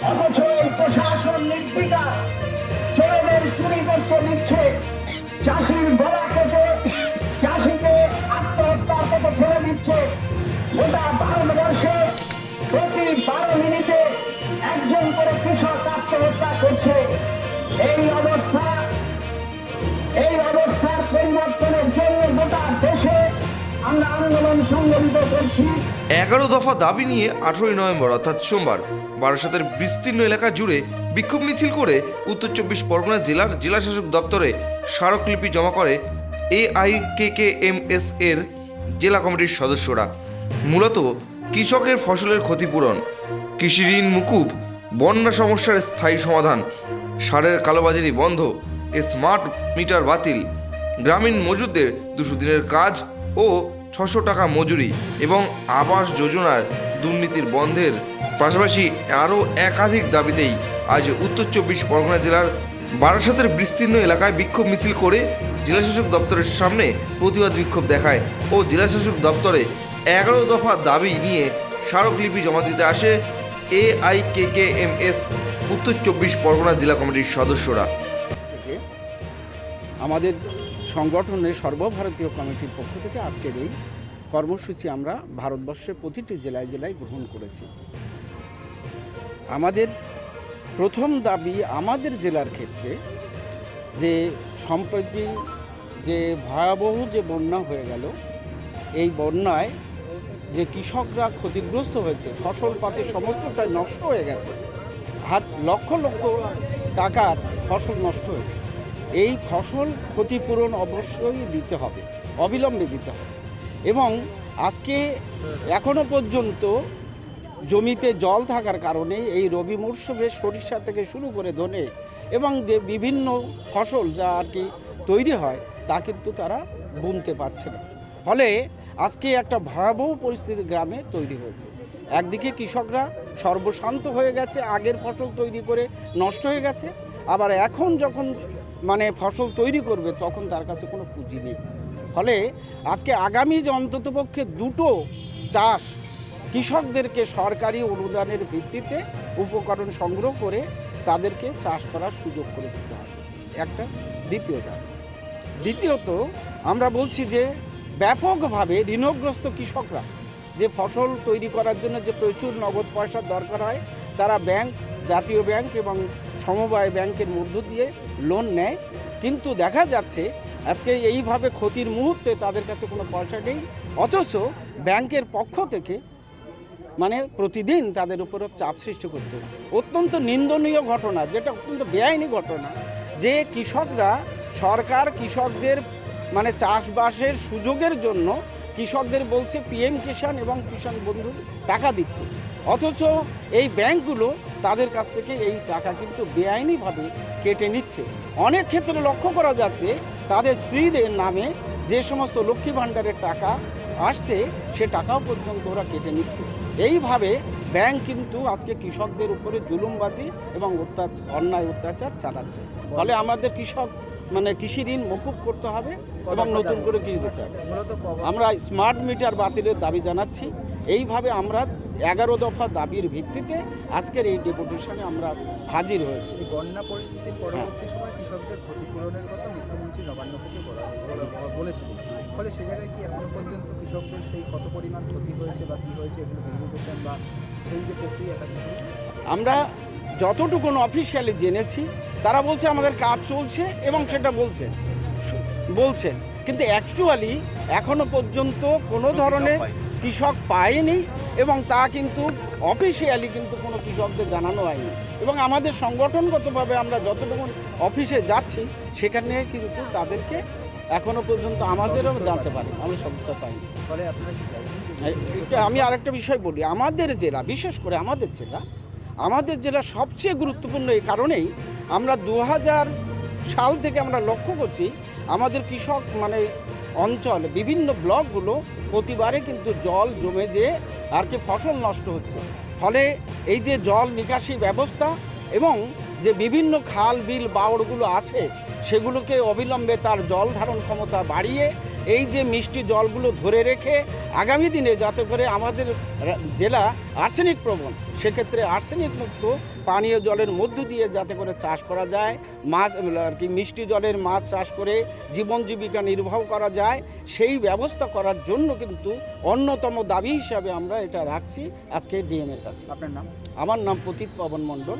এই প্রশাসন নির্বিকার। চোরেদের চুরি করতে দিচ্ছে চাষির গলা কেটে চাষিকে আত্মহত্যার পথে ঠেলে দিচ্ছে। গোটা ভারতবর্ষে প্রতি বারো মিনিটে একজন করে কৃষক আত্মহত্যা করছে। এই অবস্থা, এই অবস্থার পরিবর্তনের জন্য গোটা দেশে আমরা আন্দোলন সংগঠিত করছি। এগারো দফা দাবি নিয়ে আঠেরোই নভেম্বর, অর্থাৎ সোমবার, বারাসাতের বিস্তীর্ণ এলাকা জুড়ে বিক্ষোভ মিছিল করে উত্তর চব্বিশ পরগনা জেলার জেলাশাসক দপ্তরে স্মারকলিপি জমা করে এআইকেকেএমএস এর জেলা কমিটির সদস্যরা। মূলত কৃষকের ফসলের ক্ষতিপূরণ, কৃষি ঋণ মুকুব, বন্যা সমস্যার স্থায়ী সমাধান, সারের কালোবাজারি বন্ধ, স্মার্ট মিটার বাতিল, গ্রামীণ মজুরদের দুশো দিনের কাজ ও ছশো টাকা মজুরি এবং আবাস যোজনার দুর্নীতির বন্ধের পাশাপাশি আরও একাধিক দাবিতেই আজ উত্তর চব্বিশ পরগনা জেলার বারাসাতের বিস্তীর্ণ এলাকায় বিক্ষোভ মিছিল করে জেলাশাসক দপ্তরের সামনে প্রতিবাদ বিক্ষোভ দেখায় ও জেলাশাসক দপ্তরে এগারো দফা দাবি নিয়ে স্মারকলিপি জমা দিতে আসে এআইকেকেএমএস উত্তর চব্বিশ পরগনা জেলা কমিটির সদস্যরা। আমাদের সংগঠনের সর্বভারতীয় কমিটির পক্ষ থেকে আজকের এই কর্মসূচি আমরা ভারতবর্ষের প্রতিটি জেলায় জেলায় গ্রহণ করেছি। আমাদের প্রথম দাবি আমাদের জেলার ক্ষেত্রে যে সম্প্রতি যে ভয়াবহ যে বন্যা হয়ে গেল, এই বন্যায় যে কৃষকরা ক্ষতিগ্রস্ত হয়েছে, ফসল পাতি সমস্তটাই নষ্ট হয়ে গেছে, হাত লক্ষ লক্ষ টাকার ফসল নষ্ট হয়েছে। এই ফসল ক্ষতিপূরণ অবশ্যই দিতে হবে, অবিলম্বে দিতে হবে। এবং আজকে এখনও পর্যন্ত জমিতে জল থাকার কারণে এই রবি মরশুমে সরিষা থেকে শুরু করে ধনে এবং যে বিভিন্ন ফসল যা আর কি তৈরি হয় তা কিন্তু তারা বুনতে পারছে না। ফলে আজকে একটা ভয়াবহ পরিস্থিতি গ্রামে তৈরি হয়েছে। একদিকে কৃষকরা সর্বশান্ত হয়ে গেছে, আগের ফসল তৈরি করে নষ্ট হয়ে গেছে, আবার এখন যখন মানে ফসল তৈরি করবে, তখন তার কাছে কোনো পুঁজি নেই। ফলে আজকে আগামী যে অন্ততপক্ষে দুটো চাষ কৃষকদেরকে সরকারি অনুদানের ভিত্তিতে উপকরণ সংগ্রহ করে তাদেরকে চাষ করার সুযোগ করে দিতে হবে। একটা দ্বিতীয় দাবি দ্বিতীয়ত, আমরা বলছি যে ব্যাপকভাবে ঋণগ্রস্ত কৃষকরা যে ফসল তৈরি করার জন্য যে প্রচুর নগদ পয়সার দরকার হয় তারা ব্যাংক, জাতীয় ব্যাংক এবং সমবায় ব্যাংকের মধ্য দিয়ে লোন নেয়। কিন্তু দেখা যাচ্ছে আজকে এইভাবে ক্ষতির মুহূর্তে তাদের কাছে কোনো পয়সা নেই। অথচ ব্যাংকের পক্ষ থেকে মানে প্রতিদিন তাদের উপরে চাপ সৃষ্টি করছে। অত্যন্ত নিন্দনীয় ঘটনা, যেটা অত্যন্ত বেআইনি ঘটনা, যে কৃষকরা সরকার কৃষকদের মানে চাষবাসের সুযোগের জন্য কৃষকদের বলছে, পিএম কিষাণ এবং কিষাণ বন্ধু টাকা দিচ্ছে। অথচ এই ব্যাংকগুলো তাদের কাছ থেকে এই টাকা কিন্তু বেআইনিভাবে কেটে নিচ্ছে। অনেক ক্ষেত্রে লক্ষ্য করা যাচ্ছে, তাদের স্ত্রীদের নামে যে সমস্ত লক্ষ্মী ভাণ্ডারের টাকা আসছে, সে টাকাও পর্যন্ত ওরা কেটে নিচ্ছে। এইভাবে ব্যাংক কিন্তু আজকে কৃষকদের উপরে জুলুমবাজি এবং অত্যাচার অন্যায় অত্যাচার চালাচ্ছে। ফলে আমাদের কৃষক মানে কৃষি ঋণ মকুব করতে হবে এবং নতুন করে কৃষি দিতে হবে। আমরা স্মার্ট মিটার বাতিলের দাবি জানাচ্ছি। এইভাবে আমরা এগারো দফা দাবির ভিত্তিতে আজকের এই ডেপুটেশনে আমরা হাজির হয়েছি। বন্যা পরিস্থিতির পরবর্তী সময় কৃষকদের ক্ষতিপূরণের কথা মুখ্যমন্ত্রী নবান্ন থেকে বলা- বলা- বলেছিলেন। ফলে সে জায়গায় কি এখনও পর্যন্ত কৃষকদের সেই কত পরিমাণ ক্ষতি হয়েছে বা কী হয়েছে এগুলো ভেরিফিকেশন বা সেই যে প্রক্রিয়াটা আমরা যতটুকুন অফিসিয়ালি জেনেছি তারা বলছে আমাদের কাজ চলছে এবং সেটা বলছেন বলছেন। কিন্তু অ্যাকচুয়ালি এখনও পর্যন্ত কোনো ধরনের কৃষক পায়নি। এবং তা কিন্তু অফিসিয়ালি কিন্তু কোনো কৃষকদের জানানো হয়নি। এবং আমাদের সংগঠনগতভাবে আমরা যতটুকু অফিসে যাচ্ছি সেখানে কিন্তু তাদেরকে এখনও পর্যন্ত আমাদেরও জানতে পারি আমরা সবটা পাইনি। আমি আরেকটা বিষয় বলি। আমাদের জেলা বিশেষ করে আমাদের জেলা আমাদের জেলা সবচেয়ে গুরুত্বপূর্ণ এই কারণেই আমরা দু হাজার সাল থেকে আমরা লক্ষ্য করছি আমাদের কৃষক মানে অঞ্চল, বিভিন্ন ব্লকগুলো প্রতিবারে কিন্তু জল জমে যেয়ে আর কি ফসল নষ্ট হচ্ছে। ফলে এই যে জল নিকাশি ব্যবস্থা এবং যে বিভিন্ন খাল, বিল বাওড়গুলো আছে সেগুলোকে অবিলম্বে তার জল ধারণ ক্ষমতা বাড়িয়ে এই যে মিষ্টি জলগুলো ধরে রেখে আগামী দিনে যাতে করে আমাদের জেলা আর্সেনিক প্রবণ সেক্ষেত্রে আর্সেনিক মুক্ত পানীয় জলের মধ্য দিয়ে যাতে করে চাষ করা যায় মাছ আর কি মিষ্টি জলের মাছ চাষ করে জীবন জীবিকা নির্বাহ করা যায় সেই ব্যবস্থা করার জন্য কিন্তু অন্যতম দাবি হিসাবে আমরা এটা রাখছি আজকে ডিএমের কাছে। আপনার নাম? আমার নাম পতিত পবন মণ্ডল।